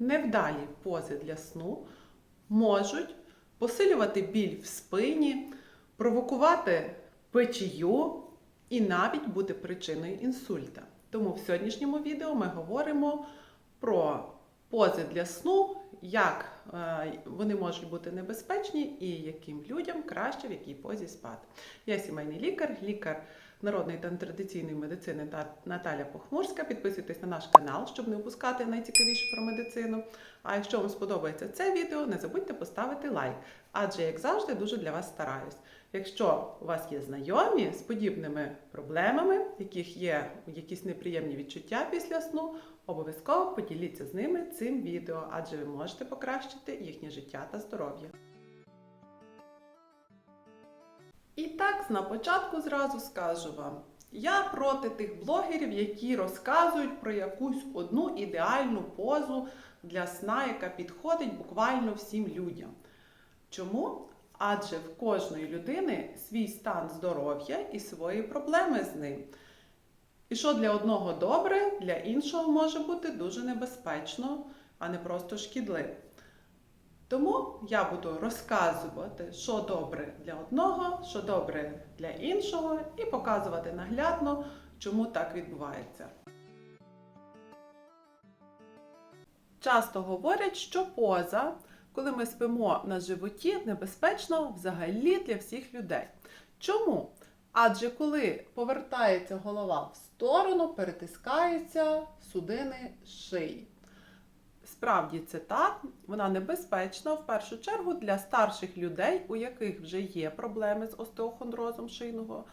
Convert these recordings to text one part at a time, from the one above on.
невдалі пози для сну можуть посилювати біль в спині, провокувати печію і навіть бути причиною інсульта. Тому в сьогоднішньому відео ми говоримо про пози для сну, як е, вони можуть бути небезпечні і яким людям краще в якій позі спати. Я сімейний лікар, лікар народної та традиційної медицини та Наталя Похмурська. Підписуйтесь на наш канал, щоб не упускати найцікавіше про медицину. А якщо вам сподобається це відео, не забудьте поставити лайк, адже, як завжди, дуже для вас стараюсь. Якщо у вас є знайомі з подібними проблемами, яких є якісь неприємні відчуття після сну, обов'язково поділіться з ними цим відео, адже ви можете покращити їхнє життя та здоров'я. І так, на початку зразу скажу вам: я проти тих блогерів, які розказують про якусь одну ідеальну позу для сна, яка підходить буквально всім людям. Чому? Адже в кожної людини свій стан здоров'я і свої проблеми з ним. І що для одного добре, для іншого може бути дуже небезпечно, а не просто шкідливо. Тому я буду розказувати, що добре для одного, що добре для іншого, і показувати наглядно, чому так відбувається. Часто говорять, що поза, коли ми спимо на животі, небезпечна взагалі для всіх людей. Чому? Адже коли повертається голова в сторону, перетискаються судини шиї. Справді це так, вона небезпечна в першу чергу для старших людей, у яких вже є проблеми з остеохондрозом шийного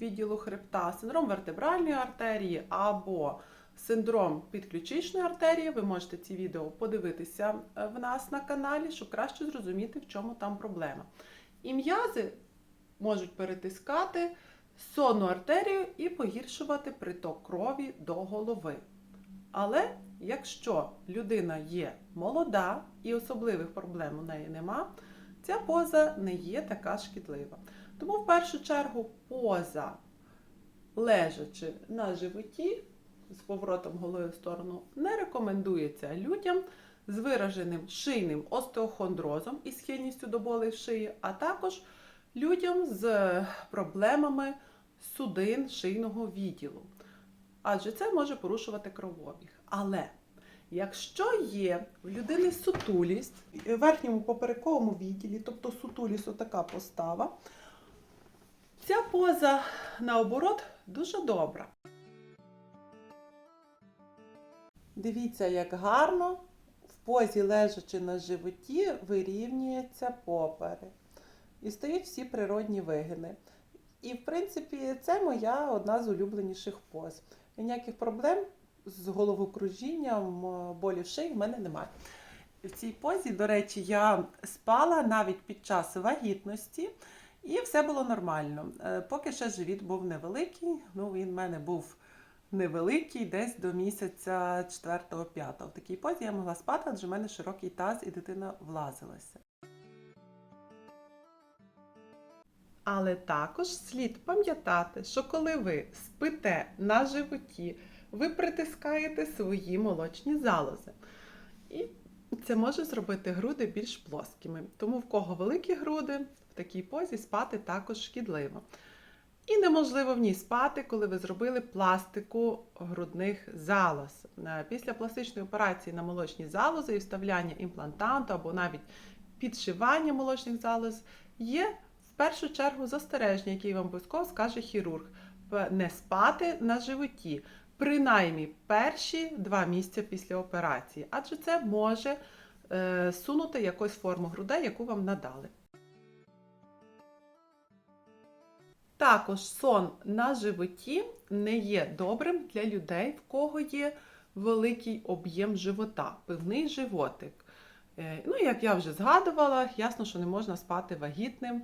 відділу хребта, синдром вертебральної артерії або синдром підключичної артерії. Ви можете ці відео подивитися е, в нас на каналі, щоб краще зрозуміти, в чому там проблема. І м'язи можуть перетискати сонну артерію і погіршувати приток крові до голови. Але якщо людина є молода і особливих проблем у неї нема, ця поза не є така шкідлива. Тому в першу чергу поза лежачи на животі з поворотом голови в сторону не рекомендується людям з вираженим шийним остеохондрозом і схильністю до болей в шиї, а також людям з проблемами судин шийного відділу. Адже це може порушувати кровообіг. Але якщо є в людини сутулість в верхньому поперековому відділі, тобто сутулість отака постава, ця поза наоборот дуже добра. Дивіться, як гарно в позі лежачи на животі вирівнюється поперек. І стають всі природні вигини. І, в принципі, це моя одна з улюбленіших поз. І ніяких проблем з головокружінням, е, болі в шиї в мене немає. В цій позі, до речі, я спала навіть під час вагітності, і все було нормально. Е, Поки ще живіт був невеликий, ну він в мене був невеликий, десь до місяця 4-5. В такій позі я могла спати, адже в мене широкий таз і дитина влазилася. Але також слід пам'ятати, що коли ви спите на животі, ви притискаєте свої молочні залози. І це може зробити груди більш плоскими. Тому в кого великі груди, в такій позі спати також шкідливо. І неможливо в ній спати, коли ви зробили пластику грудних залоз. Е, Після пластичної операції на молочні залози і вставляння імплантанту або навіть підшивання молочних залоз є в першу чергу застереження, яке вам обов'язково скаже хірург. Не спати на животі, принаймні перші два місяці після операції, адже це може е, сунути якусь форму грудей, яку вам надали. Також сон на животі не є добрим для людей, в кого є великий об'єм живота, пивний животик. Е, Ну, як я вже згадувала, ясно, що не можна спати вагітним,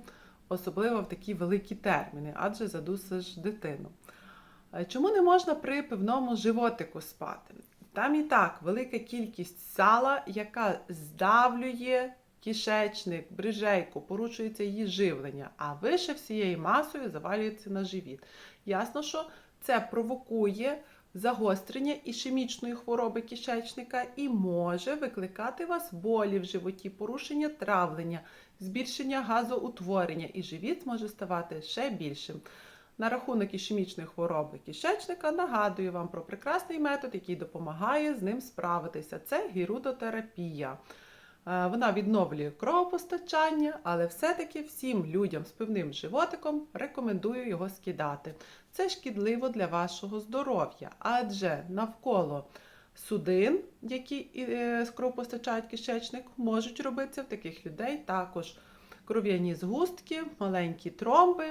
особливо в такі великі терміни, адже задусиш дитину. Чому не можна при пивному животику спати? Там і так велика кількість сала, яка здавлює кишечник, брижейку, порушується її живлення, а вище всією масою завалюється на живіт. Ясно, що це провокує загострення ішемічної хвороби кишечника і може викликати вас болі в животі, порушення травлення, збільшення газоутворення, і живіт може ставати ще більшим. На рахунок ішемічної хвороби кишечника нагадую вам про прекрасний метод, який допомагає з ним справитися. Це гірудотерапія. Е, Вона відновлює кровопостачання, але все-таки всім людям з пивним животиком рекомендую його скидати. Це шкідливо для вашого здоров'я, адже навколо судин, які е, кровопостачають кишечник, можуть робитися в таких людей також кров'яні згустки, маленькі тромби,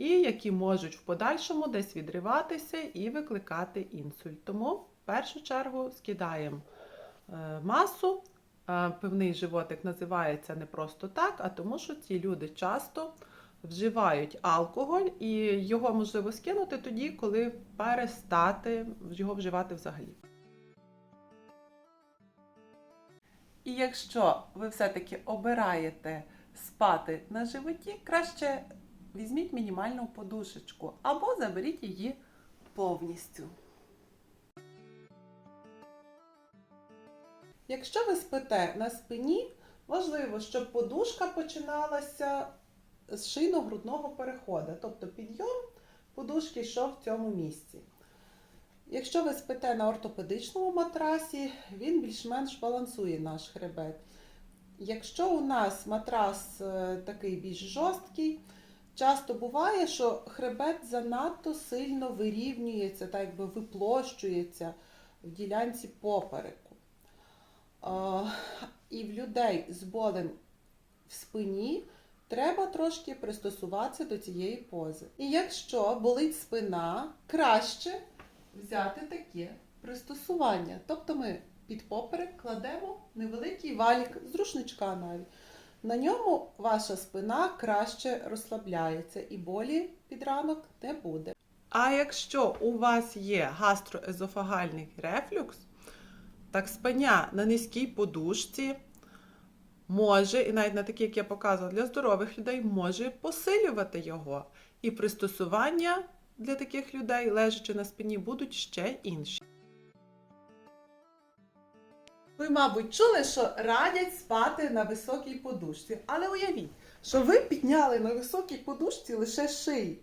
і які можуть в подальшому десь відриватися і викликати інсульт. Тому в першу чергу скидаємо е, масу. Е, Пивний животик називається не просто так, а тому, що ці люди часто вживають алкоголь, і його можливо скинути тоді, коли перестати його вживати взагалі. І якщо ви все-таки обираєте спати на животі, краще візьміть мінімальну подушечку або заберіть її повністю. Якщо ви спите на спині, важливо, щоб подушка починалася з шийно-грудного переходу, тобто підйом подушки йшов в цьому місці. Якщо ви спите на ортопедичному матрасі, він більш-менш балансує наш хребет. Якщо у нас матрас е, такий більш жорсткий, часто буває, що хребет занадто сильно вирівнюється, так якби виплощується в ділянці попереку. І в людей з болем в спині треба трошки пристосуватися до цієї пози. І якщо болить спина, краще взяти таке пристосування. Тобто ми під поперек кладемо невеликий валік з рушничка навіть. На ньому ваша спина краще розслабляється і болі під ранок не буде. А якщо у вас є гастроезофагальний рефлюкс, так спання на низькій подушці може, і навіть на такі, як я показувала, для здорових людей, може посилювати його. І пристосування для таких людей, лежачи на спині, будуть ще інші. Ви, мабуть, чули, що радять спати на високій подушці. Але уявіть, що ви підняли на високій подушці лише шиї.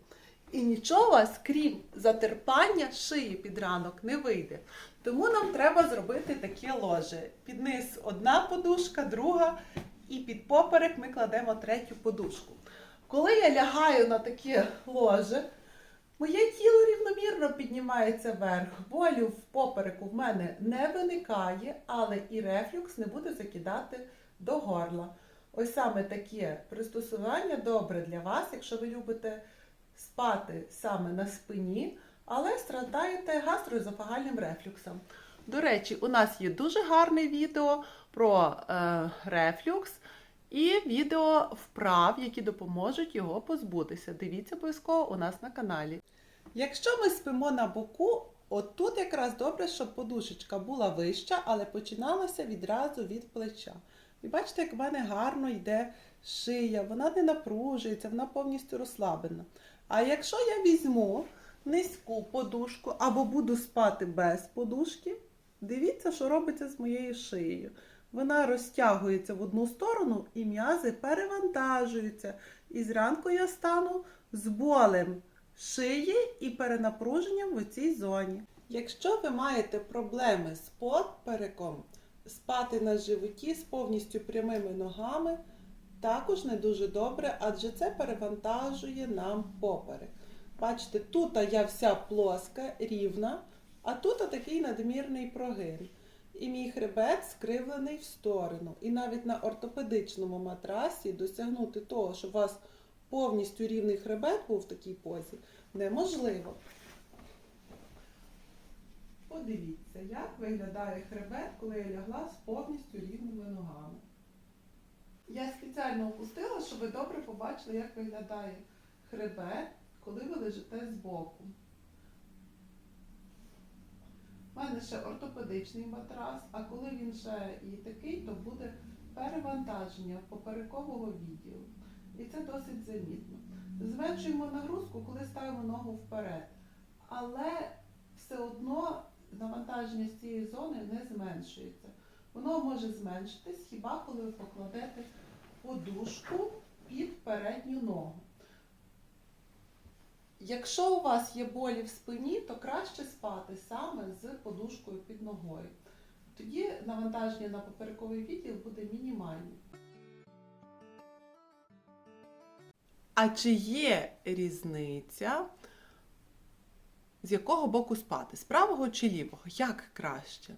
І нічого вас, крім затерпання шиї під ранок, не вийде. Тому нам треба зробити таке ложе. Під низ одна подушка, друга, і під поперек ми кладемо третю подушку. Коли я лягаю на таке ложе, моє тіло рівномірно піднімається вверх. Болю в попереку в мене не виникає, але і рефлюкс не буде закидати до горла. Ось саме таке пристосування добре для вас, якщо ви любите спати саме на спині, але страдаєте гастроезофагальним рефлюксом. До речі, у нас є дуже гарне відео про е, рефлюкс і відео вправ, які допоможуть його позбутися. Дивіться обов'язково у нас на каналі. Якщо ми спимо на боку, отут якраз добре, щоб подушечка була вища, але починалася відразу від плеча. І бачите, як в мене гарно йде шия, вона не напружується, вона повністю розслаблена. А якщо я візьму низьку подушку або буду спати без подушки, дивіться, що робиться з моєю шиєю. Вона розтягується в одну сторону і м'язи перевантажуються. І зранку я стану з болем шиї і перенапруженням в цій зоні. Якщо ви маєте проблеми з попереком, спати на животі з повністю прямими ногами також не дуже добре, адже це перевантажує нам поперек. Бачите, тут я вся плоска, рівна, а тут такий надмірний прогин. І мій хребет скривлений в сторону. І навіть на ортопедичному матрасі досягнути того, щоб у вас повністю рівний хребет був в такій позі, неможливо. Подивіться, як виглядає хребет, коли я лягла з повністю рівними ногами. Я спеціально опустила, щоб ви добре побачили, як виглядає хребет, коли ви лежите збоку. У мене ще ортопедичний матрас, а коли він ще і такий, то буде перевантаження поперекового відділу. І це досить замітно. Зменшуємо нагрузку, коли ставимо ногу вперед. Але все одно навантаження з цієї зони не зменшується. Воно може зменшитись хіба коли ви покладете подушку під передню ногу. Якщо у вас є болі в спині, то краще спати саме з подушкою під ногою. Тоді навантаження на поперековий відділ буде мінімальне. А чи є різниця, з якого боку спати? З правого чи лівого? Як краще?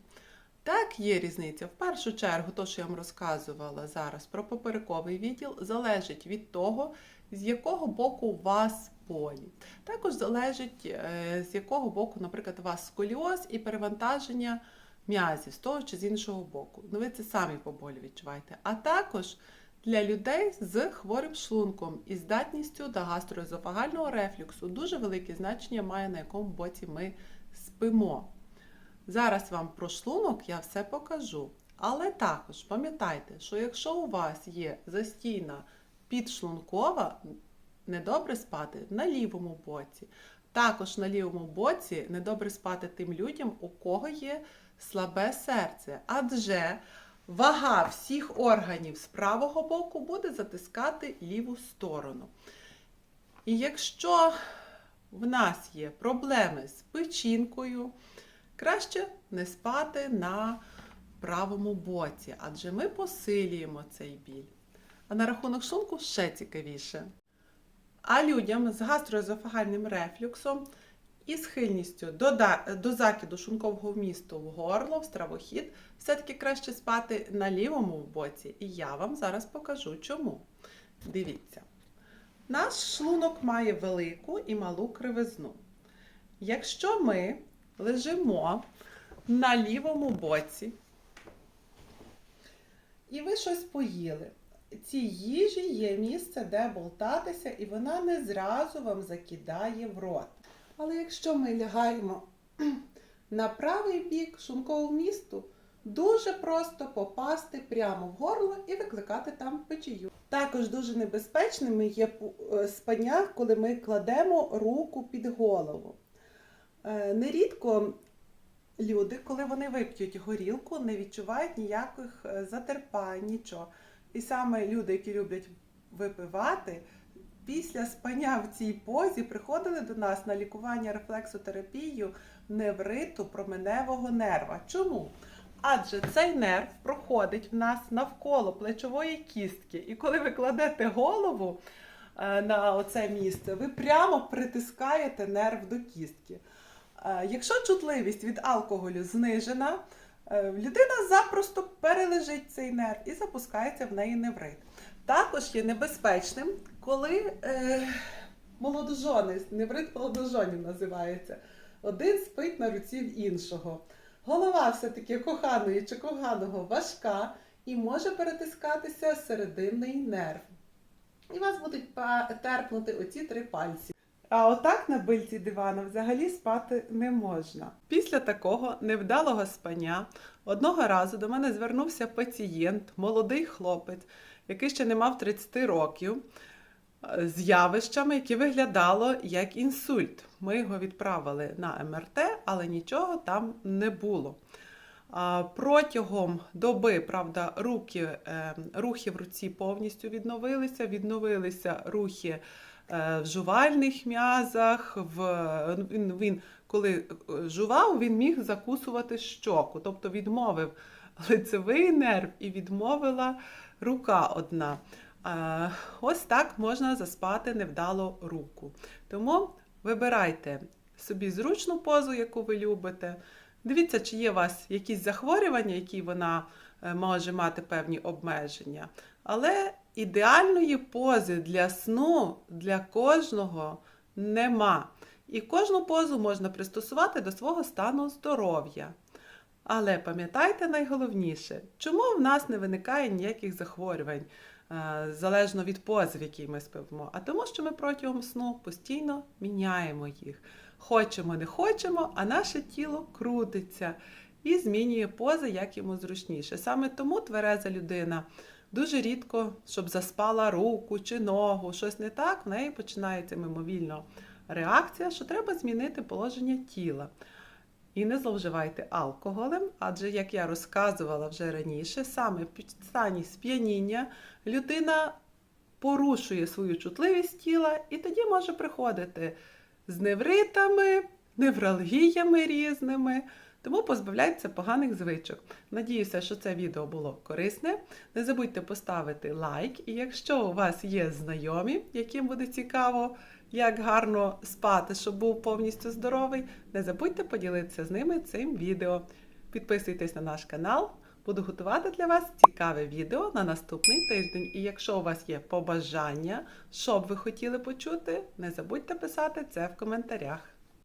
Так, є різниця. В першу чергу, то, що я вам розказувала зараз про поперековий відділ, залежить від того, з якого боку у вас болі. Також залежить, е, з якого боку, наприклад, у вас сколіоз і перевантаження м'язів з того чи з іншого боку. Ну, ви це самі по болі відчуваєте. А також для людей з хворим шлунком і здатністю до гастроезофагального рефлюксу дуже велике значення має на якому боці ми спимо. Зараз вам про шлунок я все покажу. Але також пам'ятайте, що якщо у вас є застійна підшлункова, недобре спати на лівому боці. Також на лівому боці недобре спати тим людям, у кого є слабе серце, адже вага всіх органів з правого боку буде затискати ліву сторону. І якщо в нас є проблеми з печінкою, краще не спати на правому боці, адже ми посилюємо цей біль. А на рахунок шлунку ще цікавіше. А людям з гастроезофагальним рефлюксом і схильністю до, до закиду шлункового вмісту в горло, в стравохід, все-таки краще спати на лівому боці. І я вам зараз покажу чому. Дивіться. Наш шлунок має велику і малу кривизну. Якщо ми лежимо на лівому боці, і ви щось поїли, цій їжі є місце, де болтатися, і вона не зразу вам закидає в рот. Але якщо ми лягаємо на правий бік шлункового місту, дуже просто попасти прямо в горло і викликати там печію. Також дуже небезпечними є е, спання, коли ми кладемо руку під голову. Е, Нерідко люди, коли вони вип'ють горілку, не відчувають ніяких е, затерпань, нічого. І саме люди, які люблять випивати, після спання в цій позі приходили до нас на лікування рефлексотерапію невриту променевого нерва. Чому? Адже цей нерв проходить в нас навколо плечової кістки. І коли ви кладете голову е, на оце місце, ви прямо притискаєте нерв до кістки. Е, Якщо чутливість від алкоголю знижена, людина запросто перележить цей нерв і запускається в неї неврит. Також є небезпечним, коли е, молодожони, неврит молодожонів називається, один спить на руці в іншого. Голова все-таки коханої чи коханого важка і може перетискатися серединний нерв. І вас будуть терпнути оці три пальці. А отак на бильці дивана взагалі спати не можна. Після такого невдалого спання одного разу до мене звернувся пацієнт, молодий хлопець, який ще не мав 30 років, з явищами, які виглядало як інсульт. Ми його відправили на МРТ, але нічого там не було. Протягом доби, правда, руки, е, рухи в руці повністю відновилися, відновилися рухи в жувальних м'язах. В, він, він, коли е, жував, він міг закусувати щоку, тобто відмовив лицевий нерв і відмовила рука одна. Е, Ось так можна заспати невдало руку. Тому вибирайте собі зручну позу, яку ви любите. Дивіться, чи є у вас якісь захворювання, які вона е, може мати певні обмеження. Але ідеальної пози для сну для кожного нема. І кожну позу можна пристосувати до свого стану здоров'я. Але пам'ятайте найголовніше, чому в нас не виникає ніяких захворювань, е, залежно від пози, в якій ми спимо, а тому, що ми протягом сну постійно міняємо їх. Хочемо, не хочемо, а наше тіло крутиться і змінює пози, як йому зручніше. Саме тому твереза людина дуже рідко, щоб заспала руку чи ногу, щось не так, в неї починається мимовільно реакція, що треба змінити положення тіла. і не зловживайте алкоголем, адже, як я розказувала вже раніше, саме в стані сп'яніння людина порушує свою чутливість тіла і тоді може приходити з невритами, невралгіями різними. Тому позбавляйтеся поганих звичок. Надіюся, що це відео було корисне. Не забудьте поставити лайк, і якщо у вас є знайомі, яким буде цікаво, як гарно спати, щоб був повністю здоровий, не забудьте поділитися з ними цим відео. Підписуйтесь на наш канал, буду готувати для вас цікаве відео на наступний тиждень. І якщо у вас є побажання, що б ви хотіли почути, не забудьте писати це в коментарях.